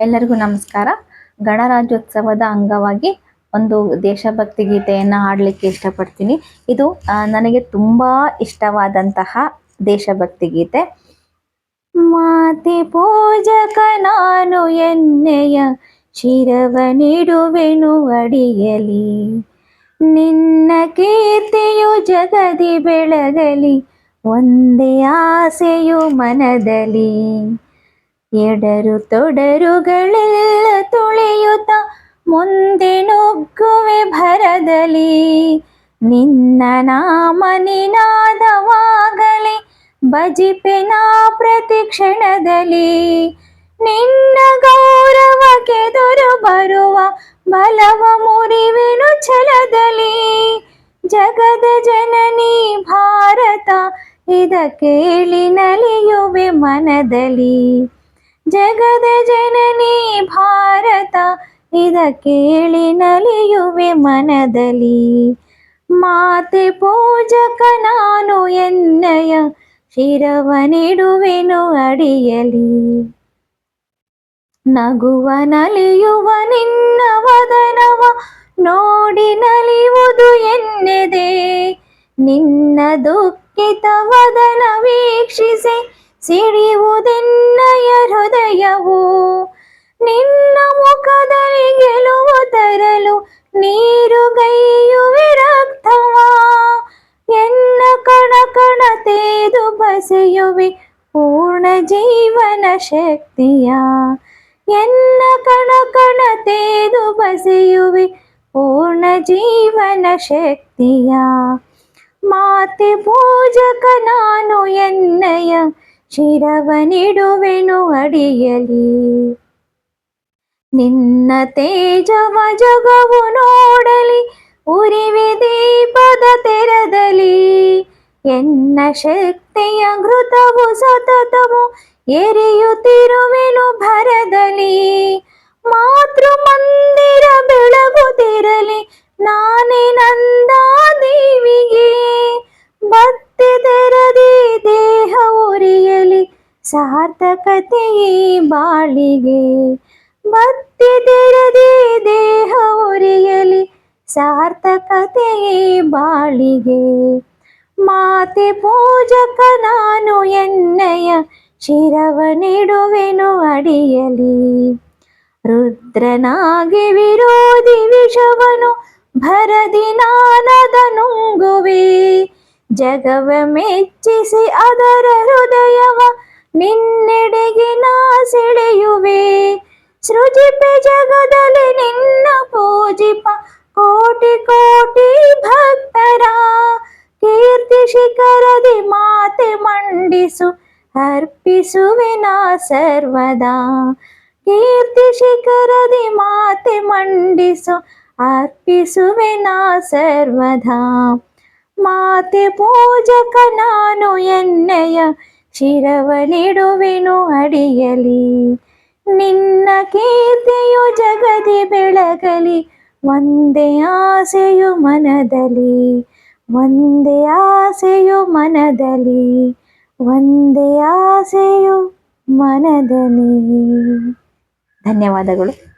ಎಲ್ಲರಿಗೂ ನಮಸ್ಕಾರ. ಗಣರಾಜ್ಯೋತ್ಸವದ ಅಂಗವಾಗಿ ಒಂದು ದೇಶಭಕ್ತಿ ಗೀತೆಯನ್ನು ಹಾಡಲಿಕ್ಕೆ ಇಷ್ಟಪಡ್ತೀನಿ. ಇದು ನನಗೆ ತುಂಬ ಇಷ್ಟವಾದಂತಹ ದೇಶಭಕ್ತಿ ಗೀತೆ. ಮಾತೆ ಪೂಜಕ ನಾನು ಎನ್ನೆಯ ಶಿರವ ನೀಡುವೆನು ಅಡಿಯಲಿ. ನಿನ್ನ ಕೀರ್ತಿಯು ಜಗದಿ ಬೆಳಗಲಿ, ಒಂದೇ ಆಸೆಯು ಮನದಲ್ಲಿ. ಎಡರು ತೊಡರುಗಳೆಲ್ಲ ತುಳಿಯುತ್ತ ಮುಂದೆ ನುಗ್ಗುವೆ ಭರದಲ್ಲಿ. ನಿನ್ನ ನಾಮ ನಿನಾದವಾಗಲಿ ಭಜಿಪೆನ ಪ್ರತಿ ಕ್ಷಣದಲ್ಲಿ. ನಿನ್ನ ಗೌರವಕ್ಕೆದುರು ಬರುವ ಬಲವ ಮುರಿವೆನು ಛಲದಲ್ಲಿ. ಜಗದ ಜನನಿ ಭಾರತ ಇದ ಕೇಳಿ ನಲಿಯುವೆ ಮನದಲ್ಲಿ. ಜಗದ ಜನನಿ ಭಾರತ ಇದ ಕೇಳಿ ನಲಿಯುವೆ ಮನದಲ್ಲಿ. ಮಾತೆ ಪೂಜಕ ನಾನು ಎನ್ನಯ, ಶಿರವ ನೀಡುವೆನು ಅಡಿಯಲಿ. ನಗುವ ನಲಿಯುವ ನಿನ್ನ ವದನವ, ನೋಡಿ ನಲಿಯುವುದು ಎನ್ನೆದೆ. ನಿನ್ನ ದುಃಖಿತ ವದನ ವೀಕ್ಷಿಸಿ ಸಿಡಿಯುವುದೆನ್ನಯ ಹೃದಯವು ನಿನ್ನ ಮುಖದಲ್ಲಿ ಗೆಲುವು ತರಲು ನೀರುಗೈಯುವೆ ರಕ್ತವ ಎನ್ನ ಕಣ ಕಣ ತೇದು ಬಸೆಯುವೆ ಪೂರ್ಣ ಜೀವನ ಶಕ್ತಿಯ. ಎನ್ನ ಕಣ ಕಣ ತೇದು ಬಸೆಯುವೆ ಪೂರ್ಣ ಜೀವನ ಶಕ್ತಿಯ. ಮಾತೆ ಪೂಜಕ ನಾನು ಎನ್ನಯ ಶಿರವ ನೀಡುವೆನು ಅಡಿಯಲಿ. ನಿನ್ನ ತೇಜವ ಜಗವು ನೋಡಲಿ, ಉರಿವೆ ದೀಪದ ತೆರದಲಿ ಎನ್ನ ಶಕ್ತಿಯ ಘೃತವು ಸತತವು, ಎರೆಯುತ್ತಿರುವೆನು ಭರದಲ್ಲಿ. ಸಾರ್ಥಕತೆಯೇ ಬಾಳಿಗೆ. ಭಕ್ತಿ ತೆರದಿ ದೇಹ ಉರಿಯಲಿ ಸಾರ್ಥಕತೆ ಬಾಳಿಗೆ. ಮಾತೆ ಪೂಜಕ ನಾನು ಎನ್ನಯ ಶಿರವ ನೀಡುವೆನು ಅಡಿಯಲಿ. ರುದ್ರನಾಗಿ ವಿರೋಧಿ ವಿಷವನು ಭರದಿ ನಾನದ ನುಂಗುವೆ ಜಗವ ಮೆಚ್ಚಿಸಿ ಅದರ ಹೃದಯವ ನಿನ್ನೆಡೆಗೆ ನಾ ಸೆಳೆಯುವೆ. ಸೃಜಿಪೆ ಜಗದಲ್ಲಿ ನಿನ್ನ ಪೂಜಿಪ. ಕೋಟಿ ಕೋಟಿ ಭಕ್ತರ ಕೀರ್ತಿ ಶಿಖರದಿ ಮಾತೆ ಮಂಡಿಸು. ಅರ್ಪಿಸುವೆ ನಾ ಸರ್ವದಾ. ಕೀರ್ತಿ ಶಿಖರದಿ ಮಾತೆ ಮಂಡಿಸು. ಅರ್ಪಿಸುವೆ ನಾ ಸರ್ವದಾ. ಮಾತೆ ಪೂಜಕ ನಾನು ಎನ್ನೆಯ ಶಿರವ ನೀಡುವೆನು ಅಡಿಯಲಿ. ನಿನ್ನ ಕೀರ್ತಿಯು ಜಗದಿ ಬೆಳಗಲಿ. ಒಂದೇ ಆಸೆಯು ಮನದಲ್ಲಿ. ಒಂದೇ ಆಸೆಯು ಮನದಲ್ಲಿ. ಒಂದೇ ಆಸೆಯು ಮನದಲ್ಲಿ. ಧನ್ಯವಾದಗಳು.